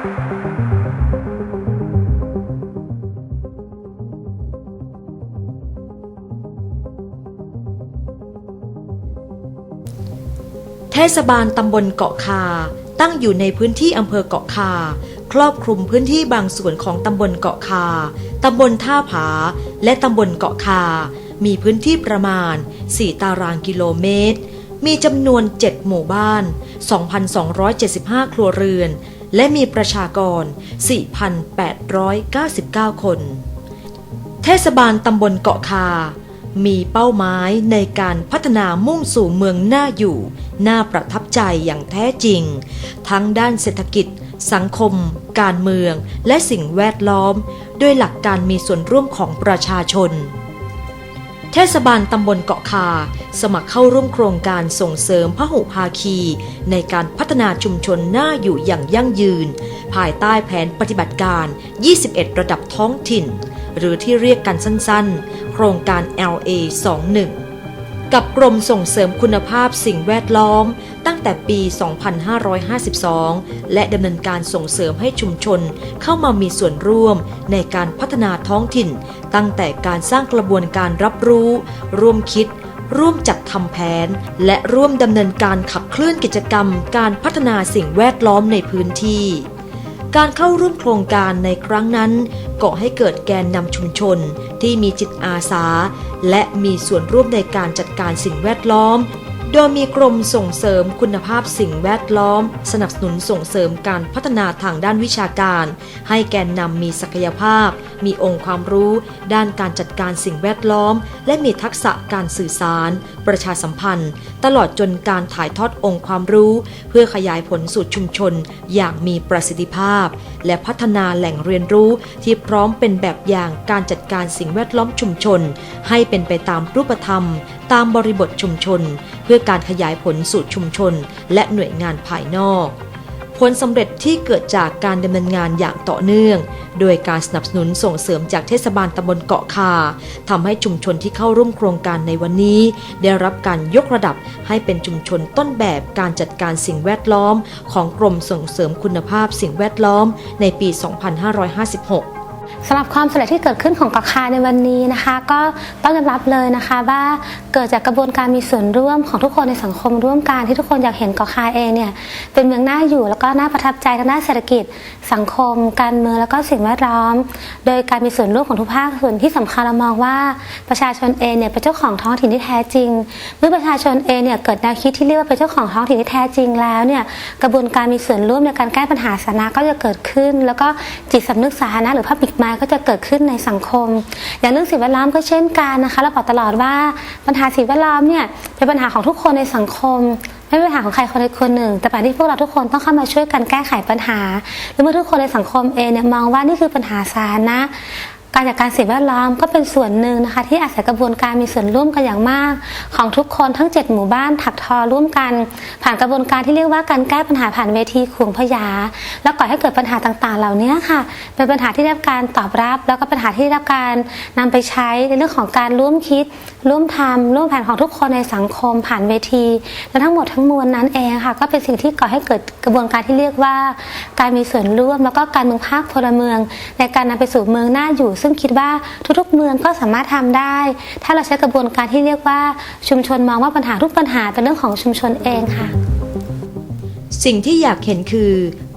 เทศบาลตำบลเกาะคา ตั้งอยู่ในพื้นที่อำเภอเกาะคา ครอบคลุมพื้นที่บางส่วนของตำบลเกาะคา ตำบลท่าผา และตำบลเกาะคา มีพื้นที่ประมาณ 4 ตารางกิโลเมตร มีจำนวน 7 หมู่บ้าน 2,275 ครัวเรือน และมีประชากร 4,899 คน เทศบาลตำบลเกาะคา มีเป้าหมายในการพัฒนามุ่งสู่เมืองน่าอยู่ น่าประทับใจอย่างแท้จริง ทั้งด้านเศรษฐกิจ สังคม การเมือง และสิ่งแวดล้อม ด้วยหลักการมีส่วนร่วมของประชาชน เทศบาลตำบลเกาะคา สมัครเข้าร่วมโครงการส่งเสริมพหุภาคี ในการพัฒนาชุมชนน่าอยู่อย่างยั่งยืน ภายใต้แผนปฏิบัติการ 21 ระดับท้องถิ่น หรือที่เรียกกันสั้นๆ โครงการ LA 21 กับกรมส่งเสริมคุณภาพสิ่งแวดล้อม ตั้งแต่ปี 2552 และดำเนินการส่งเสริมให้ชุมชนเข้ามามีส่วนร่วมในการพัฒนาท้องถิ่น ตั้งแต่การสร้างกระบวนการรับรู้ ร่วมคิด ร่วมจัดทำแผน และร่วมดำเนินการขับเคลื่อนกิจกรรม การพัฒนาสิ่งแวดล้อมในพื้นที่การเข้าร่วมโครงการในครั้งนั้น ก่อให้เกิดแกนนำชุมชนที่มีจิตอาสา และมีส่วนร่วมในการจัดการสิ่งแวดล้อม โดยมีกรมส่งเสริมคุณภาพสิ่งแวดล้อม สนับสนุนส่งเสริมการพัฒนาทางด้านวิชาการ ให้แกนนำมีศักยภาพ มีองค์ความรู้ ด้านการจัดการสิ่งแวดล้อม และมีทักษะการสื่อสาร ประชาสัมพันธ์ ตลอดจนการถ่ายทอดองค์ความรู้ เพื่อขยายผลสู่ชุมชน อย่างมีประสิทธิภาพ และพัฒนาแหล่งเรียนรู้ที่พร้อมเป็นแบบอย่างการจัดการสิ่งแวดล้อมชุมชน ให้เป็นไปตามรูปธรรม ตามบริบทชุมชน เพื่อการขยายผลสู่ชุมชน และหน่วยงานภายนอก ผลสำเร็จที่เกิดจากการดำเนินงานอย่างต่อเนื่อง โดยการสนับสนุนส่งเสริมจากเทศบาลตำบลเกาะคาทำให้ชุมชนที่เข้าร่วมโครงการในวันนี้ ได้รับการยกระดับให้เป็นชุมชนต้นแบบการจัดการสิ่งแวดล้อม ของกรมส่งเสริมคุณภาพสิ่งแวดล้อมในปี 2556 สำหรับความสำเร็จที่เกิดขึ้นของกอคาในวันนี้นะคะ ก็ต้องยอมรับเลยนะคะ ว่าเกิดจากกระบวนการมีส่วนร่วมของทุกคนในสังคมร่วมกันที่ทุกคนอยากเห็นกอคาเองเนี่ยเป็นเมืองน่าอยู่แล้วก็น่าประทับใจทางด้านเศรษฐกิจ สังคม การเมืองแล้วก็สิ่งแวดล้อม โดยการมีส่วนร่วมของทุกภาคส่วนที่สำคัญเรามองว่าประชาชนเองเนี่ยเป็นเจ้าของท้องถิ่นที่แท้จริง เมื่อประชาชนเองเนี่ยเกิดแนวคิดที่เรียกว่าเป็นเจ้าของท้องถิ่นที่แท้จริงแล้วเนี่ยกระบวนการมีส่วนร่วมในการแก้ปัญหาสาธารณะก็จะเกิดขึ้น แล้วก็จิตสำนึกสาธารณะหรือ Public Mind ก็ก็จะเกิดขึ้นในสังคม อย่างเรื่องสิ่งแวดล้อมก็เช่นกันนะคะเราบอกตลอดว่าปัญหาสิ่งแวดล้อมเนี่ยเป็นปัญหาของทุกคนในสังคม ไม่เป็นปัญหาของใครคนใดคนหนึ่ง แต่ปัญหาที่พวกเราทุกคนต้องเข้ามาช่วยกันแก้ไขปัญหาหรือเมื่อทุกคนในสังคมเองเนี่ยมองว่านี่คือปัญหาสาธารณะ การจัดการสิ่งแวดล้อมก็เป็นส่วนหนึ่งนะคะ ที่อาศัยกระบวนการมีส่วนร่วมกันอย่างมาก ของทุกคนทั้ง 7 หมู่บ้านถักทอร่วมกัน ผ่านกระบวนการที่เรียกว่าการแก้ปัญหาผ่านเวทีขวงพยา แล้วก่อให้เกิดปัญหาต่างๆ เหล่านี้ค่ะ เป็นปัญหาที่ได้รับการตอบรับ แล้วก็ปัญหาที่ได้รับการนำไปใช้ในเรื่องของการร่วมคิด ร่วมทำร่วมแผนของทุกคนในสังคมผ่านเวที และทั้งหมดทั้งมวลนั้นเองค่ะ ก็เป็นสิ่งที่ก่อให้เกิดกระบวนการที่เรียกว่า การมีส่วนร่วม แล้วก็การเมืองภาคพลเมือง ในการนำไปสู่เมืองน่าอยู่ซึ่งคิดว่าทุกๆเมืองก็สามารถทำได้ ถ้าเราใช้กระบวนการที่เรียกว่าชุมชนมองว่าปัญหาทุกปัญหาเป็นเรื่องของชุมชนเองค่ะ สิ่งที่อยากเห็นคือ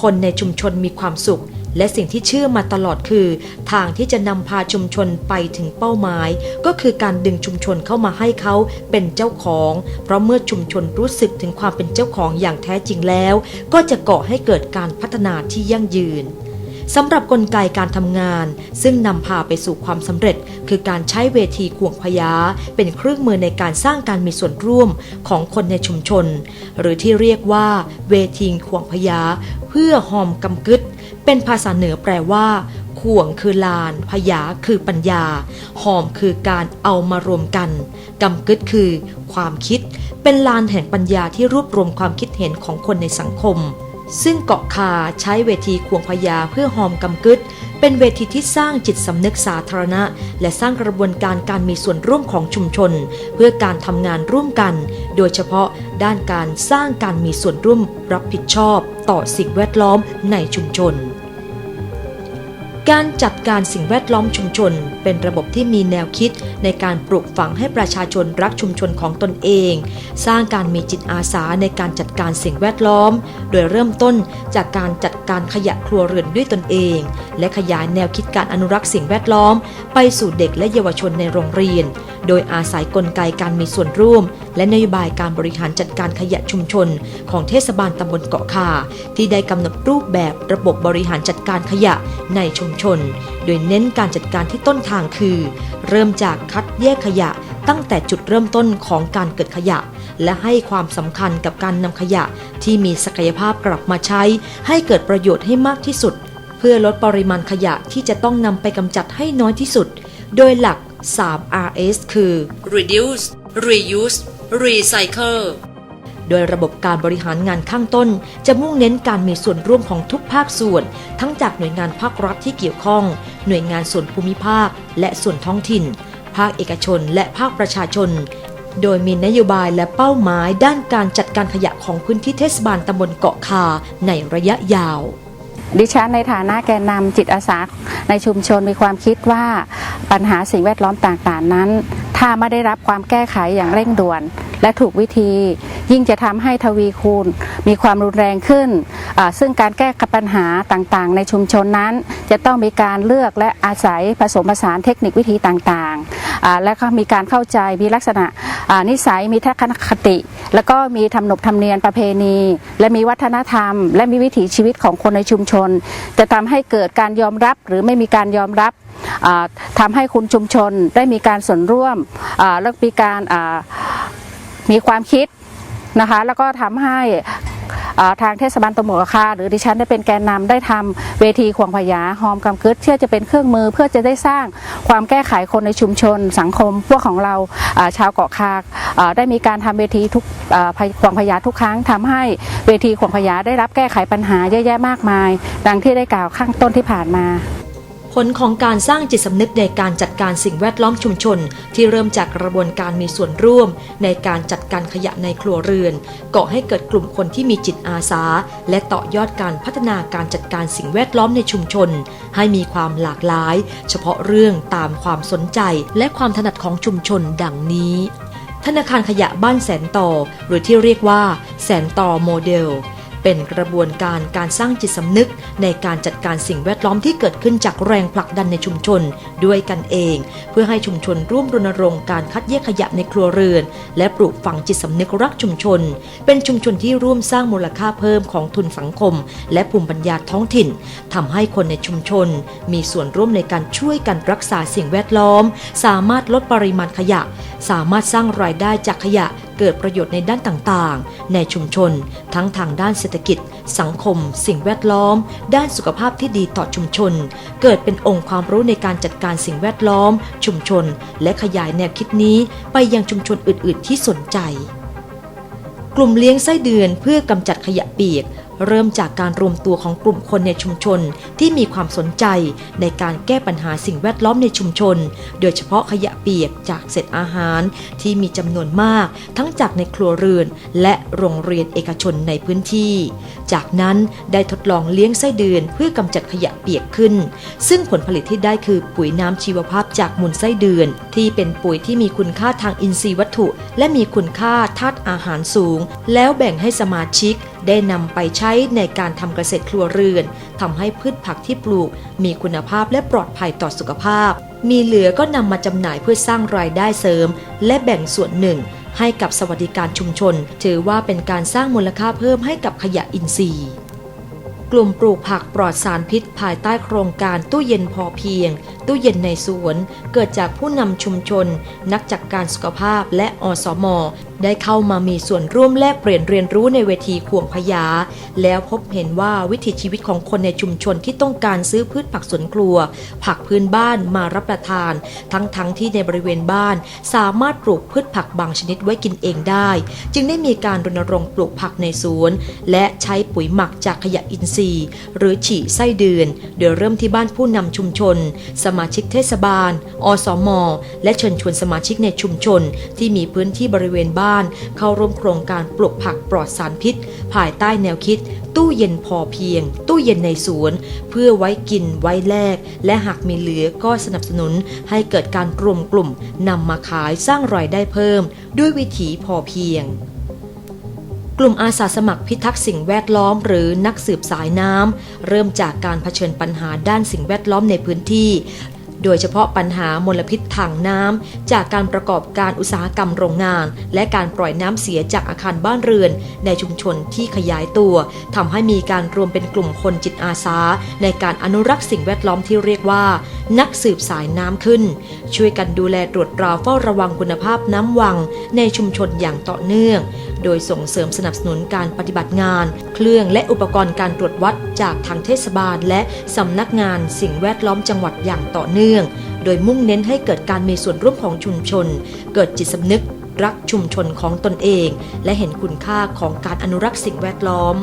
คนในชุมชนมีความสุข และสิ่งที่เชื่อมาตลอดคือ ทางที่จะนำพาชุมชนไปถึงเป้าหมาย ก็คือการดึงชุมชนเข้ามาให้เขาเป็นเจ้าของ เพราะเมื่อชุมชนรู้สึกถึงความเป็นเจ้าของอย่างแท้จริงแล้ว ก็จะก่อให้เกิดการพัฒนาที่ยั่งยืน สำหรับกลไกการทำงาน ซึ่งนำพาไปสู่ความสำเร็จ คือการใช้เวทีขวงพยา เป็นเครื่องมือในการสร้างการมีส่วนร่วมของคนในชุมชน หรือที่เรียกว่าเวทีขวงพยา เพื่อหอมกำกึดเป็นภาษาเหนือแปลว่าข่วงคือลาน พยาคือปัญญา หอมคือการเอามารวมกัน กำกึดคือ ความคิด เป็นลานแห่งปัญญาที่รวบรวมความคิดเห็นของคนในสังคม ซึ่งเกาะคาใช้เวทีควงพญาเพื่อหอมกำกึดเป็นเวทีที่สร้างจิตสำนึกสาธารณะ และสร้างกระบวนการการมีส่วนร่วมของชุมชน เพื่อการทำงานร่วมกัน โดยเฉพาะด้านการสร้างการมีส่วนร่วมรับผิดชอบต่อสิ่งแวดล้อมในชุมชน การจัดการสิ่งแวดล้อมชุมชน เป็นระบบที่มีแนวคิดในการปลูกฝังให้ประชาชนรักชุมชนของตนเอง สร้างการมีจิตอาสาในการจัดการสิ่งแวดล้อม โดยเริ่มต้นจากการจัดการขยะครัวเรือนด้วยตนเอง และขยายแนวคิดการอนุรักษ์สิ่งแวดล้อม ไปสู่เด็กและเยาวชนในโรงเรียน โดยอาศัยกลไกการมีส่วนร่วม และนโยบายการบริหารจัดการขยะชุมชน ของเทศบาลตำบลเกาะคา ที่ได้กำหนดรูปแบบระบบบริหารจัดการขยะในชุมชน โดยเน้นการจัดการที่ต้นทางคือ เริ่มจากคัดแยกขยะตั้งแต่จุดเริ่มต้นของการเกิดขยะ และให้ความสำคัญกับการนำขยะที่มีศักยภาพกลับมาใช้ ให้เกิดประโยชน์ให้มากที่สุด เพื่อลดปริมาณขยะที่จะต้องนำไปกำจัดให้น้อยที่สุด โดยหลัก 3 RS คือ reduce reuse recycle โดยระบบการบริหารงานข้างต้น จะมุ่งเน้นการมีส่วนร่วมของทุกภาคส่วน ทั้งจากหน่วยงานภาครัฐที่เกี่ยวข้อง หน่วยงานส่วนภูมิภาค และส่วนท้องถิ่น ภาคเอกชน และภาคประชาชน โดยมีนโยบายและเป้าหมายด้านการจัดการขยะของพื้นที่เทศบาลตำบลเกาะคาในระยะยาวดิฉันในฐานะแกนนำจิตอาสาในชุมชนมีความคิดว่าปัญหาสิ่งแวดล้อมต่างๆนั้น ถ้าไม่ได้รับความแก้ไขอย่างเร่งด่วน และถูกวิธี ยิ่งจะทำให้ทวีคูณ มีความรุนแรงขึ้น ซึ่งการแก้ปัญหาต่างๆ ในชุมชนนั้น จะต้องมีการเลือกและอาศัยผสมผสานเทคนิควิธีต่างๆ และก็มีการเข้าใจมีลักษณะ นิสัยมีทัศนคติ แล้วก็มีทำนบธรรมเนียมประเพณี และมีวัฒนธรรม และมีวิถีชีวิตของคนในชุมชน จะทำให้เกิดการยอมรับหรือไม่มีการยอมรับทำทำให้คุณชุมชนได้มีการส่วนร่วมแล้วมีการมีความคิด นะคะ แล้วก็ทำให้ทางเทศบาลตำบลคาหรือดิฉันได้เป็นแกนนำได้ทำเวทีขวงพยาหอมกำกึดเชื่อจะเป็นเครื่องมือเพื่อจะได้สร้างความแก้ไขคนในชุมชน สังคม พวกของเราชาวเกาะคาได้มีการทำเวทีทุกอ่าขวงพยาทุกครั้งทำให้เวทีขวงพยาได้รับแก้ไขปัญหาเยอะแยะมากมาย ดังที่ได้กล่าวข้างต้นที่ผ่านมา ลของการสร้างจิตสำนึกในการจัดการสิ่งแวดล้อมชุมชน ที่เริ่มจากกระบวนการมีส่วนร่วม ในการจัดการขยะในครัวเรือนก่อให้เกิดกลุ่มคนที่มีจิตอาสา และต่อยอดการพัฒนาการจัดการสิ่งแวดล้อมในชุมชน ให้มีความหลากหลาย เฉพาะเรื่องตามความสนใจและความถนัดของชุมชนดังนี้ ธนาคารขยะบ้านแสนต่อ หรือที่เรียกว่า แสนต่อโมเดล เป็นกระบวนการการสร้างจิตสำนึก ในการจัดการสิ่งแวดล้อมที่เกิดขึ้นจากแรงผลักดันในชุมชนด้วยกันเอง เพื่อให้ชุมชนร่วมรณรงค์การคัดแยกขยะในครัวเรือน และปลูกฝังจิตสำนึกรักชุมชน เป็นชุมชนที่ร่วมสร้างมูลค่าเพิ่มของทุนสังคม และภูมิปัญญาท้องถิ่นทำให้คนในชุมชน มีส่วนร่วมในการช่วยกันรักษาสิ่งแวดล้อม สามารถลดปริมาณขยะ สามารถสร้างรายได้จากขยะ เกิดประโยชน์ในด้านต่างๆ ในชุมชน ทั้งทางด้านเศรษฐกิจ สังคม สิ่งแวดล้อม ด้านสุขภาพที่ดีต่อชุมชน เกิดเป็นองค์ความรู้ในการจัดการสิ่งแวดล้อม ชุมชน และขยายแนวคิดนี้ไปยังชุมชนอื่น ๆ ที่สนใจ กลุ่มเลี้ยงไส้เดือนเพื่อกำจัดขยะเปียก เริ่มจากการรวมตัวของกลุ่มคนในชุมชนที่มีความสนใจในการแก้ปัญหาสิ่งแวดล้อมในชุมชน โดยเฉพาะขยะเปียกจากเศษอาหารที่มีจำนวนมาก ทั้งจากในครัวเรือน และโรงเรียนเอกชนในพื้นที่ จากนั้นได้ทดลองเลี้ยงไส้เดือนเพื่อกำจัดขยะเปียกขึ้น ซึ่งผลผลิตที่ได้คือปุ๋ยน้ำชีวภาพจากมูลไส้เดือน ที่เป็นปุ๋ยที่มีคุณค่าทางอินทรีย์วัตถุ และมีคุณค่าธาตุอาหารสูง แล้วแบ่งให้สมาชิก ได้นำไปใช้ในการทำเกษตรครัวเรือนทำให้พืชผักที่ปลูก มีคุณภาพและปลอดภัยต่อสุขภาพ มีเหลือก็นำมาจำหน่ายเพื่อสร้างรายได้เสริม และแบ่งส่วนหนึ่ง ให้กับสวัสดิการชุมชน ถือว่าเป็นการสร้างมูลค่าเพิ่มให้กับขยะอินทรีย์ กลุ่มปลูกผักปลอดสารพิษภายใต้โครงการตู้เย็นพอเพียง ตู้เย็นในสวน เกิดจากผู้นำชุมชน นักจัดการสุขภาพและอสม ได้เข้ามามีส่วนร่วมแลกเปลี่ยนเรียนรู้ในเวทีควงพยา แล้วพบเห็นว่าวิถีชีวิตของคนในชุมชนที่ต้องการซื้อพืชผักสวนครัว ผักพื้นบ้านมารับประทาน ทั้งๆทที่ในบริเวณบ้าน สามารถปลูกพืชผักบางชนิดไว้กินเองได้ จึงได้มีการรณรงค์ปลูกผักในสวน และใช้ปุ๋ยหมักจากขยะอินทรีย์ หรือฉี่ไส้เดือน โดยเริ่มที่บ้านผู้นำชุมชนสมาชิกเทศบาล อสมและเชิญชวนสมาชิกในชุมชน ที่มีพื้นที่บริเวณบ้าน เข้าร่วมโครงการปลูกผักปลอดสารพิษ ภายใต้แนวคิด ตู้เย็นพอเพียง ตู้เย็นในสวน เพื่อไว้กินไว้แลก และหากมีเหลือก็สนับสนุนให้เกิดการรวมกลุ่มนำมาขายสร้างรายได้เพิ่ม ด้วยวิถีพอเพียง กลุ่มอาสาสมัครพิทักษ์สิ่งแวดล้อมหรือนักสืบสายน้ำ เริ่มจากการเผชิญปัญหาด้านสิ่งแวดล้อมในพื้นที่ โดยเฉพาะปัญหามลพิษทางน้ำ จากการประกอบการอุตสาหกรรมโรงงาน และการปล่อยน้ำเสียจากอาคารบ้านเรือน ในชุมชนที่ขยายตัวทำให้มีการรวมเป็นกลุ่มคนจิตอาสา ในการอนุรักษ์สิ่งแวดล้อมที่เรียกว่า นักสืบสายน้ำขึ้น ช่วยกันดูแลตรวจตราเฝ้าระวังคุณภาพน้ำวัง ในชุมชนอย่างต่อเนื่อง โดยส่งเสริมสนับสนุนการปฏิบัติงาน เครื่องและอุปกรณ์การตรวจวัดจากทางเทศบาล และสำนักงานสิ่งแวดล้อมจังหวัดอย่างต่อเนื่อง โดยมุ่งเน้นให้เกิดการมีส่วนร่วมของชุมชน เกิดจิตสำนึกรักชุมชนของตนเอง และเห็นคุณค่าของการอนุรักษ์สิ่งแวดล้อม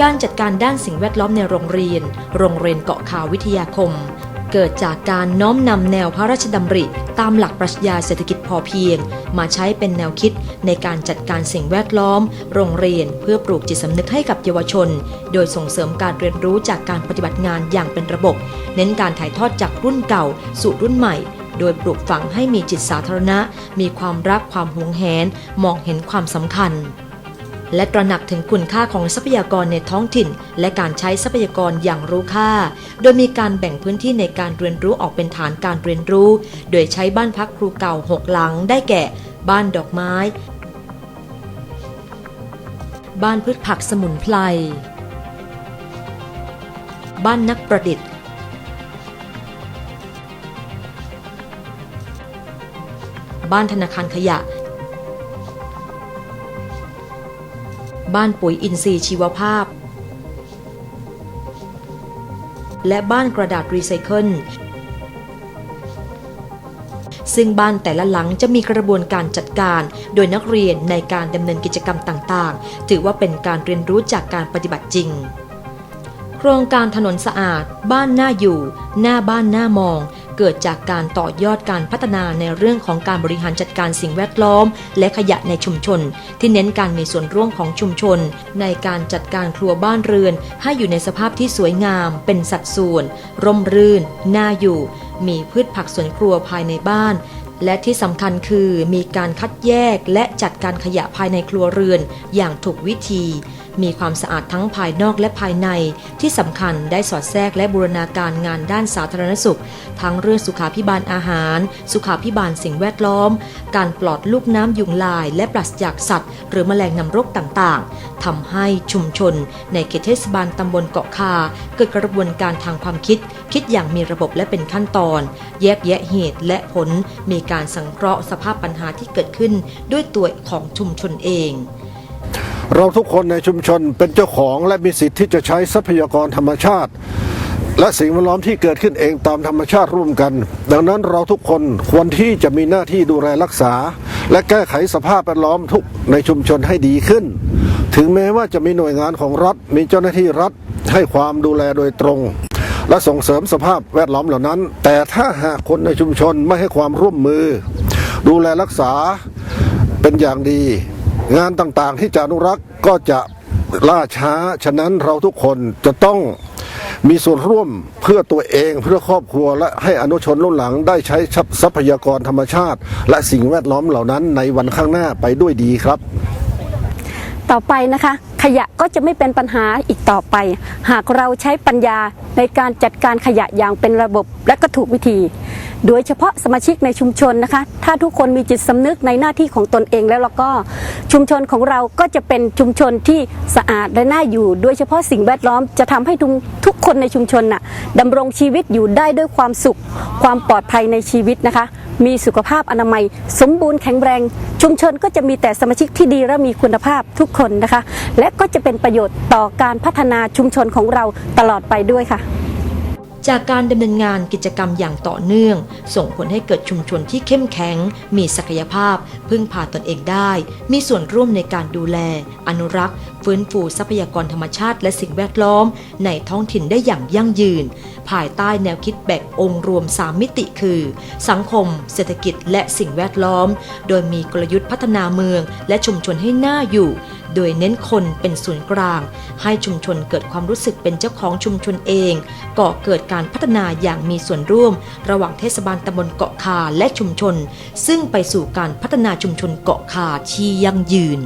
การจัดการด้านสิ่งแวดล้อมในโรงเรียน โรงเรียนเกาะขาววิทยาคม เกิดจากการน้อมนำแนวพระราชดำริ ตามหลักปรัชญาเศรษฐกิจพอเพียง มาใช้เป็นแนวคิดในการจัดการสิ่งแวดล้อม โรงเรียนเพื่อปลูกจิตสำนึกให้กับเยาวชน โดยส่งเสริมการเรียนรู้จากการปฏิบัติงานอย่างเป็นระบบ เน้นการถ่ายทอดจากรุ่นเก่า สู่รุ่นใหม่ โดยปลูกฝังให้มีจิตสาธารณะ มีความรักความหวงแหน มองเห็นความสำคัญ และตระหนักถึงคุณค่าของทรัพยากรในท้องถิ่น และการใช้ทรัพยากรอย่างรู้ค่า โดยมีการแบ่งพื้นที่ในการเรียนรู้ออกเป็นฐานการเรียนรู้ โดยใช้บ้านพักครูเก่าหกหลังได้แก่ บ้านดอกไม้ บ้านพืชผักสมุนไพร บ้านนักประดิษฐ์ บ้านธนาคารขยะ บ้านปุ๋ยอินทรีย์ชีวภาพ และบ้านกระดาษรีไซเคิลซึ่งบ้านแต่ละหลังจะมีกระบวนการจัดการ โดยนักเรียนในการดำเนินกิจกรรมต่างๆ ถือว่าเป็นการเรียนรู้จากการปฏิบัติจริง โครงการถนนสะอาด บ้านหน่าอยู่ หน้าบ้านหน่ามอง เกิดจากการต่อยอดการพัฒนาในเรื่องของการบริหารจัดการสิ่งแวดล้อม และขยะในชุมชน ที่เน้นการมีส่วนร่วมของชุมชน ในการจัดการครัวบ้านเรือน ให้อยู่ในสภาพที่สวยงาม เป็นสัดส่วน ร่มรื่น น่าอยู่ มีพืชผักสวนครัวภายในบ้านและที่สำคัญคือมีการคัดแยกและจัดการขยะภายในครัวเรือนอย่างถูกวิธี มีความสะอาดทั้งภายนอกและภายในที่สำคัญได้สอดแทรกและบูรณาการงานด้านสาธารณสุข ทั้งเรื่องสุขาพิบาลอาหาร สุขาพิบาลสิ่งแวดล้อม การปลอดลูกน้ำยุงลาย และปราศจากสัตว์ หรือแมลงนำโรคต่างๆทำให้ชุมชน ในเขตเทศบาลตำบลเกาะคา เกิดกระบวนการทางความคิด คิดอย่างมีระบบและเป็นขั้นตอน แยกแยะเหตุและผลมีการสังเคราะห์สภาพปัญหาที่เกิดขึ้นด้วยตัวของชุมชนเอง เราทุกคนในชุมชนเป็นเจ้าของและมีสิทธิ์ที่จะใช้ทรัพยากรธรรมชาติ และสิ่งแวดล้อมที่เกิดขึ้นเองตามธรรมชาติร่วมกัน ดังนั้นเราทุกคนควรที่จะมีหน้าที่ดูแลรักษา และแก้ไขสภาพแวดล้อมทุกในชุมชนให้ดีขึ้น ถึงแม้ว่าจะมีหน่วยงานของรัฐ มีเจ้าหน้าที่รัฐให้ความดูแลโดยตรง และส่งเสริมสภาพแวดล้อมเหล่านั้น แต่ถ้าหากคนในชุมชนไม่ให้ความร่วมมือ ดูแลรักษาเป็นอย่างดี งานต่างๆที่จะอนุรักษ์ก็จะล่าช้า ฉะนั้นเราทุกคนจะต้องมีส่วนร่วมเพื่อตัวเองเพื่อครอบครัวและให้อนุชนรุ่นหลังได้ใช้ทรัพยากรธรรมชาติ และสิ่งแวดล้อมเหล่านั้นในวันข้างหน้าไปด้วยดีครับ ต่อไปนะคะ ขยะก็จะไม่เป็นปัญหาอีกต่อไป หากเราใช้ปัญญาในการจัดการขยะอย่างเป็นระบบและก็ถูกวิธี โดยเฉพาะสมาชิกในชุมชนนะคะ ถ้าทุกคนมีจิตสำนึกในหน้าที่ของตนเองแล้วแล้วก็ชุมชนของเราก็จะเป็นชุมชนที่สะอาดและน่าอยู่ โดยเฉพาะสิ่งแวดล้อมจะทำให้ทุกทุกคนในชุมชนน่ะดำรงชีวิตอยู่ได้ด้วยความสุข ความปลอดภัยในชีวิตนะคะ มีสุขภาพอนามัย สมบูรณ์แข็งแรง ชุมชนก็จะมีแต่สมาชิกที่ดีและมีคุณภาพทุกคนนะคะ และก็จะเป็นประโยชน์ต่อการพัฒนาชุมชนของเราตลอดไปด้วยค่ะ จากการดำเนินงานกิจกรรมอย่างต่อเนื่อง ส่งผลให้เกิดชุมชนที่เข้มแข็ง มีศักยภาพ พึ่งพาตนเองได้ มีส่วนร่วมในการดูแล อนุรักษ์ ฟื้นฟูทรัพยากรธรรมชาติและสิ่งแวดล้อม ในท้องถิ่นได้อย่างยั่งยืน ภายใต้แนวคิดแบ่งองค์รวม 3 มิติคือ สังคม เศรษฐกิจและสิ่งแวดล้อม โดยมีกลยุทธ์พัฒนาเมือง และชุมชนให้น่าอยู่ โดยเน้นคนเป็นศูนย์กลาง ให้ชุมชนเกิดความรู้สึกเป็นเจ้าของชุมชนเองก่อเกิดการพัฒนาอย่างมีส่วนร่วม ระหว่างเทศบาลตำบลเกาะคาและชุมชน ซึ่งไปสู่การพัฒนาชุมชนเกาะคาที่ยั่งยืน